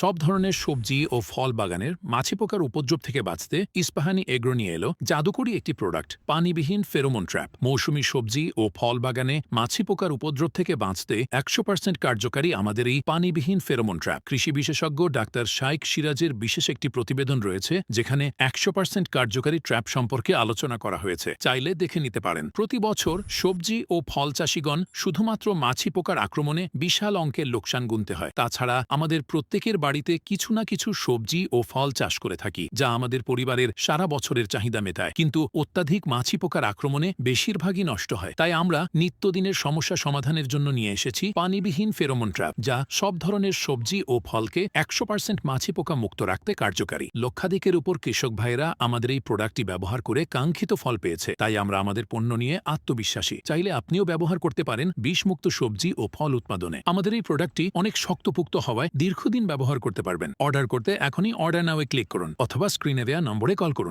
সব ধরনের সবজি ও ফল বাগানের মাছি পোকার উপদ্রব থেকে বাঁচতে ইস্পাহানি এগ্রো নিয়ে এলো জাদুকরি একটি প্রোডাক্ট, পানিবিহীন ফেরোমন ট্র্যাপ। মৌসুমী সবজি ও ফল বাগানে মাছি পোকার উপদ্রব থেকে বাঁচতে একশো পার্সেন্ট কার্যকারী আমাদের এই পানিবিহীন ফেরোমন ট্র্যাপ। কৃষি বিশেষজ্ঞ ডাক্তার শাইক সিরাজের বিশেষ একটি প্রতিবেদন রয়েছে, যেখানে একশো পার্সেন্ট কার্যকারী ট্র্যাপ সম্পর্কে আলোচনা করা হয়েছে। চাইলে দেখে নিতে পারেন। প্রতি বছর সবজি ও ফল চাষিগণ শুধুমাত্র মাছি পোকার আক্রমণে বিশাল অঙ্কের লোকসান গুনতে হয়। তাছাড়া আমাদের প্রত্যেকের বাড়িতে কিছু না কিছু সবজি ও ফল চাষ করে থাকি, যা আমাদের পরিবারের সারা বছরের চাহিদা মেটায়। কিন্তু অত্যাধিক মাছি পোকার আক্রমণে বেশিরভাগই নষ্ট হয়। তাই আমরা নিত্যদিনের সমস্যা সমাধানের জন্য নিয়ে এসেছি পানিবিহীন ফেরোমন ট্র্যাপ, যা সব ধরনের সবজি ও ফলকে একশো পার্সেন্ট মাছি পোকা মুক্ত রাখতে কার্যকারী। লক্ষাধিকের উপর কৃষক ভাইয়েরা আমাদের এই প্রোডাক্টটি ব্যবহার করে কাঙ্ক্ষিত ফল পেয়েছে। তাই আমরা আমাদের পণ্য নিয়ে আত্মবিশ্বাসী। চাইলে আপনিও ব্যবহার করতে পারেন বিষমুক্ত সবজি ও ফল উৎপাদনে। আমাদের এই প্রোডাক্টটি অনেক শক্তপুক্ত হওয়ায় দীর্ঘদিন ব্যবহার করতে পারবেন। অর্ডার করতে এখনই অর্ডার নাও ক্লিক করুন অথবা স্ক্রিনে দেওয়া নম্বরে কল করুন।